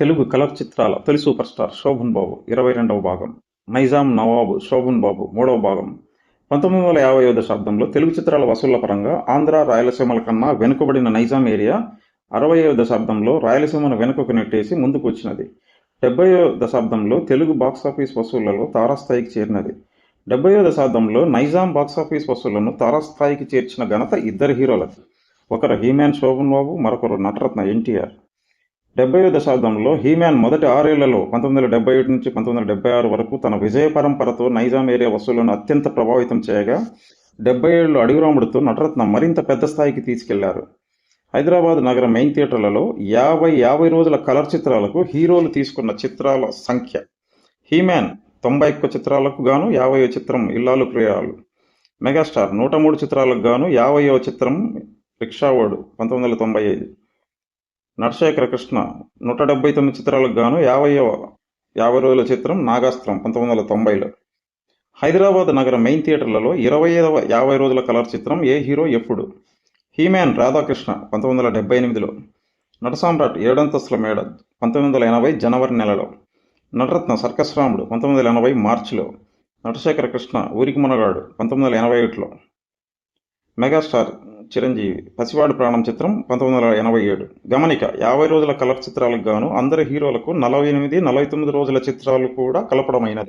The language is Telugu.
తెలుగు కలర్ చిత్రాల తొలి సూపర్ స్టార్ శోభన్ బాబు ఇరవై రెండవ భాగం. నైజాం నవాబు శోభన్ బాబు మూడవ భాగం. పంతొమ్మిది వందల యాభైవ దశాబ్దంలో తెలుగు చిత్రాల వసూళ్ళ పరంగా ఆంధ్ర రాయలసీమల కన్నా వెనుకబడిన నైజాం ఏరియా అరవైవ దశాబ్దంలో రాయలసీమను వెనుకకు నెట్టేసి ముందుకు వచ్చినది. డెబ్బైవ దశాబ్దంలో తెలుగు బాక్సాఫీస్ వసూళ్ళలో తారాస్థాయికి చేరినది. డెబ్బైవ దశాబ్దంలో నైజాం బాక్సాఫీస్ వసూళ్ళను తారాస్థాయికి చేర్చిన ఘనత ఇద్దరు హీరోలది. ఒకరు హీమాన్ శోభన్ బాబు మరొకరు నటరత్న ఎన్టీఆర్. డెబ్బై దశాబ్దంలో హీమ్యాన్ మొదటి ఆరేళ్ళలో పంతొమ్మిది వందల డెబ్బై ఒకటి నుంచి పంతొమ్మిది వందల డెబ్బై ఆరు వరకు తన విజయ పరంపరతో నైజాం ఏరియా వసూళ్ళను అత్యంత ప్రభావితం చేయగా డెబ్బై ఏళ్ళు అడుగురాముడుతో నటరత్న మరింత పెద్ద స్థాయికి తీసుకెళ్ళారు. హైదరాబాద్ నగర మెయిన్ థియేటర్లలో యాభై యాభై రోజుల కలర్ చిత్రాలకు హీరోలు తీసుకున్న చిత్రాల సంఖ్య. హీమ్యాన్ తొంభై ఒక్క చిత్రాలకు గాను యాభై చిత్రం ఇల్లాలు ప్రియాలు మెగాస్టార్ నూట మూడు చిత్రాలకు గాను యాభై చిత్రం రిక్షావాడు పంతొమ్మిది వందల తొంభై ఐదు. నటశేఖర కృష్ణ నూట డెబ్బై తొమ్మిది చిత్రాలకు గాను యాభైవ యాభై రోజుల చిత్రం నాగాస్త్రం పంతొమ్మిది వందల తొంభైలో. హైదరాబాద్ నగర మెయిన్ థియేటర్లలో ఇరవై ఐదవ యాభై రోజుల కలర్ చిత్రం ఏ హీరో ఎప్పుడు? హీమ్యాన్ రాధాకృష్ణ పంతొమ్మిది వందల డెబ్బై ఎనిమిదిలో. నటసామ్రాట్ ఏడంతస్తుల మేడ పంతొమ్మిది వందల ఎనభై జనవరి నెలలో. నటరత్న సర్కస్ రాముడు పంతొమ్మిది వందల ఎనభై మార్చిలో. నటశేఖర కృష్ణ ఊరికి మునగాడు పంతొమ్మిది వందల ఎనభై ఒకటిలో మెగాస్టార్ చిరంజీవి పసివాడు ప్రాణం చిత్రం పంతొమ్మిది వందల ఎనభై ఏడు. గమనిక యాభై రోజుల కలర్ చిత్రాలకు గాను అందరి హీరోలకు నలభై ఎనిమిది నలభై తొమ్మిది రోజుల చిత్రాలు కూడా కలపడమైనది.